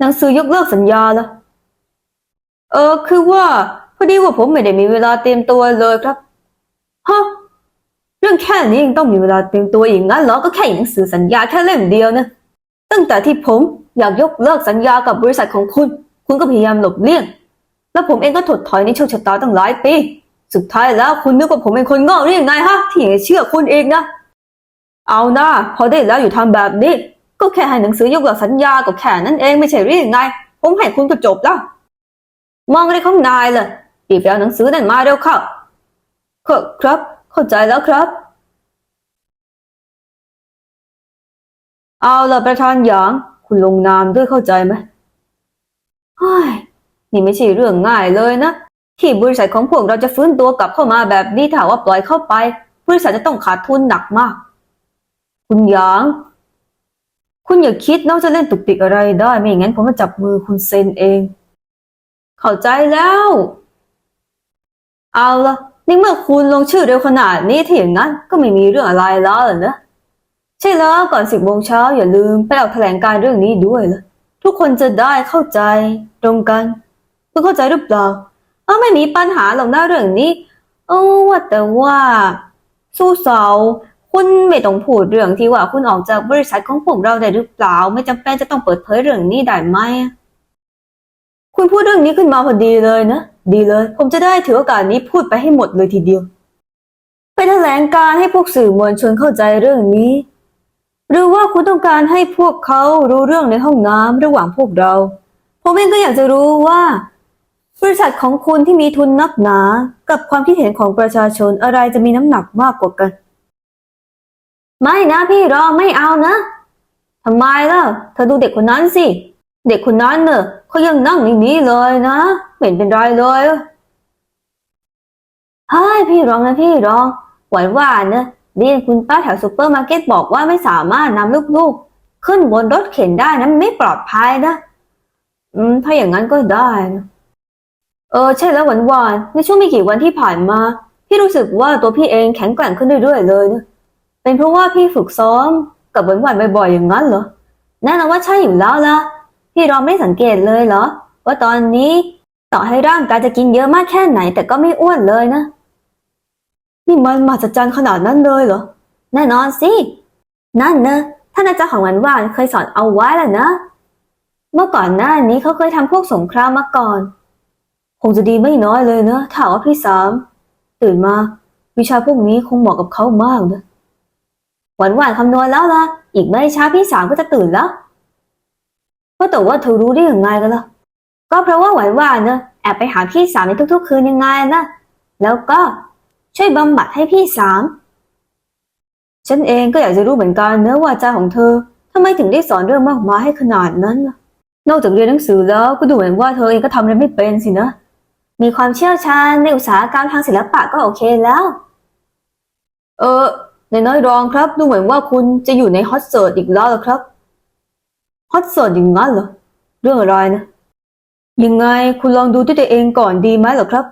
หนังสือยกเลิกสัญญาละเออ คือว่า พอดีว่าผมไม่ได้มีเวลาเตรียมตัวเลยครับฮะเรื่องแค่นี้ยังต้องมีเวลาเตรียมตัวอีกงั้นเหรอก็แค่หนังสือสัญญาแค่เล่มเดียวนะตั้งแต่ที่ผมอยากยกเลิกสัญญากับบริษัทของคุณ คุณก็พยายามหลบเลี่ยง แล้วผมเองก็ถดถอยในโชคชะตาตั้งหลายปีสุดท้ายแล้วคุณนึกว่าผมเป็นคนโง่หรือยังไงฮะที่ยังเชื่อคุณเองนะเอานะพอได้แล้วอยู่ทำแบบนี้ ก็แค่ให้หนังสือยกเลิกสัญญาก็แค่นั้นเองไม่ใช่หรือยังไง ผมให้คุณก็จบแล้ว มองอะไรของนายล่ะรีบไปเอาหนังสือนั่นมาเร็วเข้าครับครับเข้าใจแล้วครับ เอาล่ะประธานหยาง คุณลงนามด้วยเข้าใจไหมเฮ้ยนี่ไม่ใช่เรื่องง่ายเลยนะ ที่บริษัทของพวกเราจะฟื้นตัวกลับเข้ามาแบบนี้ถ้าว่าปล่อยเข้าไป บริษัทจะต้องขาดทุนหนักมาก คุณหยาง คุณอย่าคิดนอกจะเล่นตุกติกอะไรได้ ไม่อย่างนั้นผมจะจับมือคุณเซ็นเอง เข้าใจแล้ว เอาละในเมื่อคุณลงชื่อเร็วขนาดนี้ถ้าอย่างนั้นก็ไม่มีเรื่องอะไรแล้วเหรอนะใช่แล้วก่อนสิบโมงเช้าอย่าลืมไปออกแถลงการเรื่องนี้ด้วยละทุกคนจะได้เข้าใจตรงกันคุณเข้าใจหรือเปล่าเออไม่มีปัญหาหรอกนะเรื่องนี้เออว่าแต่ว่าสู้สาว คุณไม่ต้องพูดเรื่องที่ว่าคุณออกจากบริษัทของพวกเราได้หรือเปล่า ไม่จำเป็นจะต้องเปิดเผยเรื่องนี้ได้ไหม คุณพูดเรื่องนี้ขึ้นมาพอดีเลยนะ ดีเลย ผมจะได้ถือโอกาสนี้พูดไปให้หมดเลยทีเดียว ไปแถลงการให้พวกสื่อมวลชนเข้าใจเรื่องนี้ หรือว่าคุณต้องการให้พวกเขารู้เรื่องในห้องน้ำระหว่างพวกเรา ผมเองก็อยากจะรู้ว่าบริษัทของคุณที่มีทุนนักหนา กับความคิดเห็นของประชาชนอะไรจะมีน้ำหนักมากกว่ากัน ไม่นะพี่รองไม่เอานะทำไมล่ะ เธอดูเด็กคนนั้นสิ เด็กคนนั้นเนอะเขายังนั่งอย่างนี้เลยนะไม่เห็นเป็นไรเลยเฮ้ยพี่รองนะพี่รองหวานว่านะเรียนคุณป้าแถวซูเปอร์มาร์เก็ตบอกว่าไม่สามารถนำลูกๆ ขึ้นบนรถเข็นได้นะไม่ปลอดภัยนะ อืม ถ้าอย่างนั้นก็ได้นะเออใช่แล้วหวานวานๆในช่วงไม่กี่วันที่ผ่านมา พี่รู้สึกว่าตัวพี่เองแข็งแกร่งขึ้นเรื่อยๆเลยนะ เป็นเพราะว่าพี่ฝึกซ้อมกับหวานวานบ่อยๆอย่างนั้นเหรอแน่นอนว่าใช่อยู่แล้วล่ะ พี่เราไม่สังเกตเลยเหรอ ว่าตอนนี้ต่อให้ร่างกายจะกินเยอะมากแค่ไหน แต่ก็ไม่อ้วนเลยนะ นี่มันมหัศจรรย์ขนาดนั้นเลยเหรอ แน่นอนสิ นั่นนะท่านอาจารย์ของหวานหวานเคยสอนเอาไว้แล้วนะ เมื่อก่อนหน้านี้เขาเคยทำพวกสงครามมาก่อน คงจะดีไม่น้อยเลยเนอะถ้าว่าพี่สาม ตื่นมา วิชาพวกนี้คงเหมาะกับเขามากนะ หวานหวานคำนวณแล้วล่ะ อีกไม่ช้าพี่สามก็จะตื่นแล้วว่าแต่ว่าเธอรู้ได้อยังไงกันล่ะ ก็เพราะว่าหวานหวานเนอะแอบไปหาพี่สามในทุก ๆ คืนยังไงนะแล้วก็ช่วยบำบัดให้พี่สามฉันเองก็อยากจะรู้เหมือนกันเนอว่าจาของเธอทำไมถึงได้สอนเรื่องมากมายให้ขนาดนั้นล่ะ นอกจากเรียนหนังสือแล้วก็ดูเหมือนว่าเธอเองก็ทำอะไรไม่เป็นสินะ มีความเชี่ยวชาญในอุตสาหกรรมทางศิลปะก็โอเคแล้ว เออ ในน้อยรองครับ ดูเหมือนว่าคุณจะอยู่ในฮอตเซิร์ตอีกแล้วเหรอครับฮอตเซิร์ตอย่างนั้นเหรอเรื่องอะไรนะยังไงคุณลองดูด้วยตัวเองก่อนดีไหมเหรอครับ